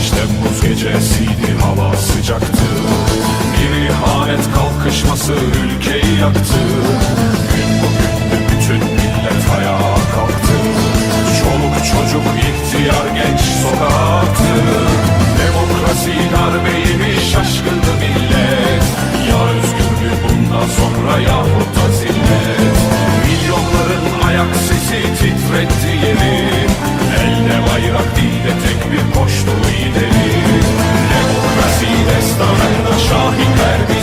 15 Temmuz gecesiydi hava sıcaktı. Bir ihanet kalkışması ülkeyi yaktı. Gün bugündü bütün millet ayağa kalktı. Çoluk çocuk ihtiyar genç sokağa attı Demokrasi darbeymiş şaşkındı millet. Ya özgürlüğü bundan sonra yahut da zillet. Milyonların ayak sesi titretti yeri Mi